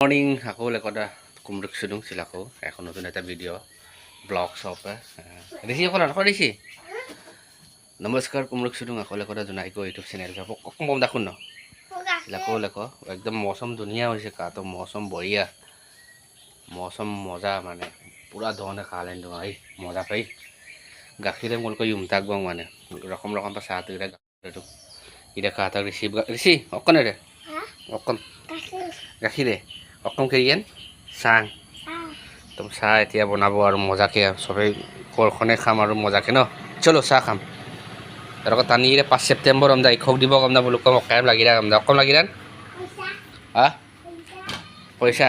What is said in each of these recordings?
Morning আকৌ লেকটা কুমৰুক চুদুং চিলাকো এখন নতুন এটা ভিডিঅ' ব্লগ চব ঋষি অকল আকৌ ঋষি নমস্কাৰ কুমৰুক চুদুং আকৌ লেকটা জোনাইকো ইউটিউব চেনেল অকণ কম দেখোন ন লেকো লেক একদম মৌচম ধুনীয়া হৈছে কা তো মৌচম বঢ়িয়া মৌচম মজা মানে পুৰা ধৰণে খালেন দোঙা এই মজা পাই গাখীৰে মোলকৈ ইউমতাক বাং মানে ৰকম ৰকম পা চাহ তুই গাখীৰটো এতিয়া খা তাক ঋষি ঋষি অকণেৰে অকণ গাখীৰে অকণ কেৰিয়েন চাহ একদম চাহ এতিয়া বনাব আৰু মজাকে চবেই ঘৰখনে খাম আৰু মজাকে ন? চলো, চাহ খাম। তাৰ লগত টানিৰে পাঁচ ছেপ্টেম্বৰ আমদা ইখক দিব না বোলো, কম অকাম লাগিৰা কম অকম লাগিৰান হা? পইচা?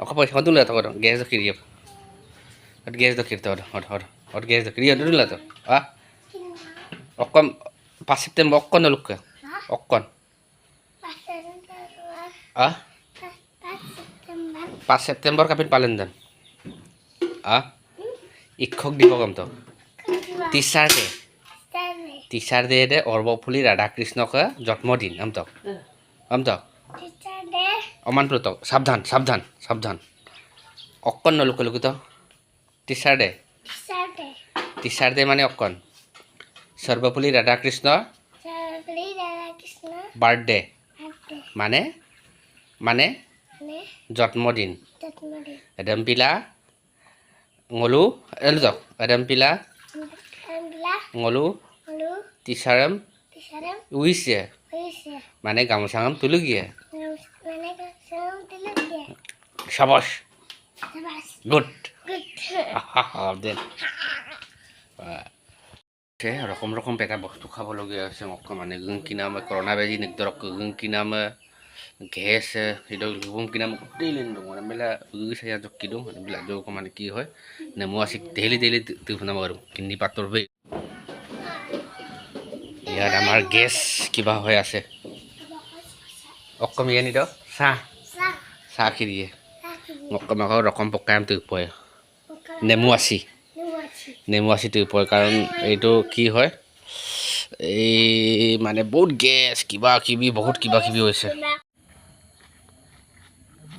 অক পইচা কত তুলে তক গেছ দকিৰি গেছ দকিৰি অত গেছ দকিৰি অত তুলে তো হা? অকম পাঁচ ছেপ্টেম্বৰ, অকণ নলুকে অকণ। হা? পাঁচ ছেপ্টেম্বৰ কাপিন পালেন দেন দিব কম তো টিচাৰ ডে টিচাৰ ডে দে অৰ্বফুলি ৰাধাকৃষ্ণক জন্মদিন আমতক। আমতক। অমান প্লুতক সাৱধান সাবধান সাৱধান। অকণ নলুকে লুকি তো টিচাৰ ডে টিচাৰ ডে মানে অকণ। সৰ্বপল্লী ৰাধাকৃষ্ণ। বাৰ্থডে। মানে? মানে? জন্মদিন। এডেম্পিলা ngolu elu dok এডেম্পিলা ngolu টিচাৰম উইছে মানে গামোচাঙাম তুলুগিয়ে সাবাস গুড দেন রকম রকম পেটা বস্তু খাবলগীয়া আছে মানে গুং কিনাম করোনা বেজি নিগদরক গুং কিনাম গেছ, সেইটো গুং কিনাম গোটেই লিন দো মানে বেলা উগি চাই জকি দিওঁ মানে মানে কি হয় নেমু আছে ডেইলি ডেইলি টিফিনাম আৰু কিনি পাতৰ বে ইয়াত আমাৰ গেছ কিবা হৈ আছে। অকম ইয়ে নিদ চাহ। চাহ খিৰিয়ে অকম আকৌ ৰকম পকাম তুই পয় নেমু আছি। নেমু আছিটো পৰে কাৰণ এইটো কি হয়, এই মানে বহুত গেছ কিবা কিবি বহুত কিবা কিবি হৈছে।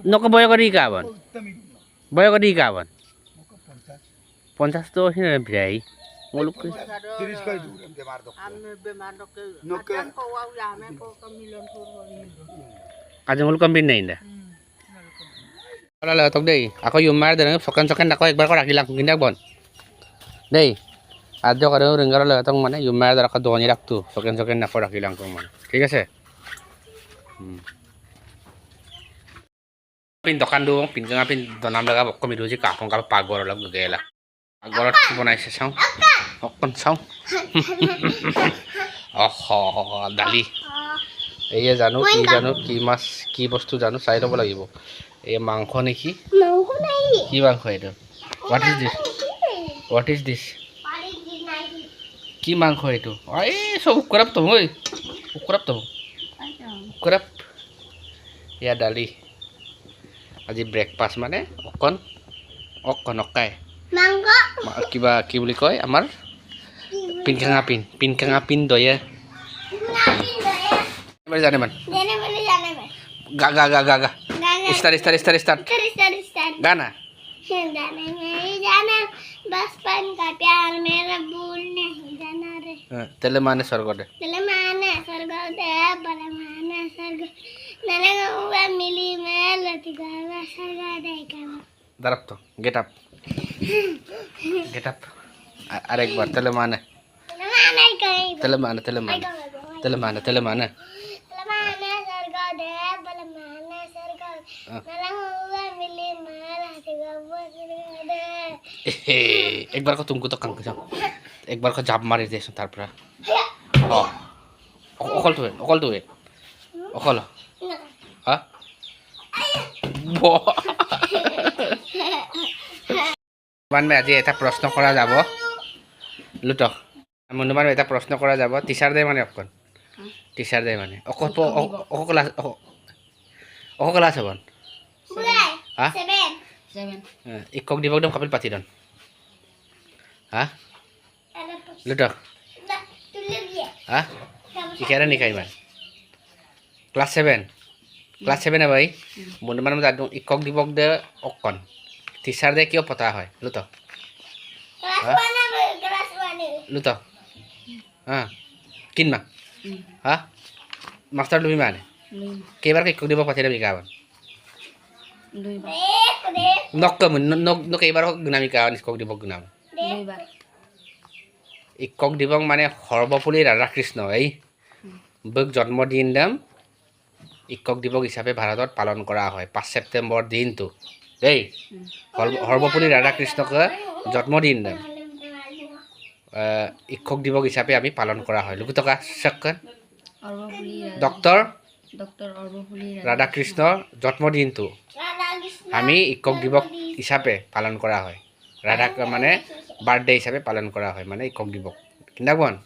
ten noko boyo kadi kawan boyo kadi kawan পঞ্চাশ তো হিনে ভিড়াই মুলুক তিরিশ করে দূর এমনি মার দক্ষ নকে আজ মুলুক কম নাই না Wala tok deh. Ako yung mar dan sokan sokan ako ekbar ko rakilang kung gindak bon. Deh. Adyo ka daw ringar la tong mana yung mar ka do ni raktu. Sokan sokan ako rakilang kung man. ঠিক আছে pin দোকান দিওঁ pin জঙা pin দনাম লগা অকমি ধুজি কাপোৰ কাপোৰ পাকঘৰ অলপ গেলা পাকঘৰত কি বনাইছে চাওঁ অকণ চাওঁ অহ দালি এইয়ে জানো কি জানো কি মাছ কি বস্তু জানো চাই ল'ব লাগিব এই মাংস নেকি কি মাংস এইটো what is this what is this কি মাংস এইটো এই চব উকৰাপ তো ঐ উকৰাপ তো উকৰাপ এয়া দালি আজি ব্রেকফাস্ট মানে অকণ অকণ অকাই কিবা কি বুলি কয় আমাৰ পিনখাঙা পিন পিনখাঙা পিন দয়ে পিনকাঙা পিন দয়ে জানে মান গা গা গা গা গা star star star star star star star গানা তেলে মানে স্বর্গতে তেলে মানে স্বর্গতে বলে মানে স্বর্গ দাঁড়াব তো গেট আপ গেট আপ আরেকবার তাহলে মানে তাহলে মানে তাহলে মানে তাহলে মানে তাহলে মানে একবার কো তুমকু তো কাঙ্কে যাও একবার কো জাপ মারি দিয়েছ তারপরে অকল তুই অকল তুই অকল হা মানে আজি এটা প্ৰশ্ন কৰা যাব। লুট মনুমান এটা প্ৰশ্ন কৰা যাব। টিচাৰ দে মানে অকণ টিচাৰ দে মানে। অক অক ক্লাছ অক ক্লাছ হ'ব। Mulai. Hah? Seven. Seven. ইকক দিবক দম কাপিল পাতি দন। হা. লুট। হা শিকাই নিশাই ইমান। ক্লাছ ছেভেন ক্লাছ ছেভেন ভাই বন্ধুমান জানো ইকক দিবক দে অকণ টিচাৰ দে কিয় পতা হয় লুট Kelas Hah? mana, Bu? Kelas mana? লুট হা কিনমা Hmm. হা মাষ্টাৰ তুমি মানে. কেইবাৰ ইকক দিবক পাতি দিবি কাবান Lima. Dek, dek, নক ন কেইবাৰ গুণামি কাবান ইকক দিবক গুণাম. ইকক দিবক মানে সৰ্বপল্লী ৰাধাকৃষ্ণ এই বক জন্মদিন দাম ইকক দিৱস হিচাপে ভাৰতত পালন কৰা হয়। পাঁচ ছেপ্টেম্বৰ দিনটো। দেই সৰ্ব- সৰ্বপল্লী ৰাধাকৃষ্ণক জন্মদিন। শিক্ষক দিৱস হিচাপে আমি পালন কৰা হয়। লুকুটকা চেকন. ডক্টৰ. ৰাধাকৃষ্ণৰ জন্মদিনটো। আমি শিক্ষক দিৱস হিচাপে পালন কৰা হয়। ৰাধা মানে বাৰ্থডে হিচাপে পালন কৰা হয়। মানে শিক্ষক দিৱস কিনা? বন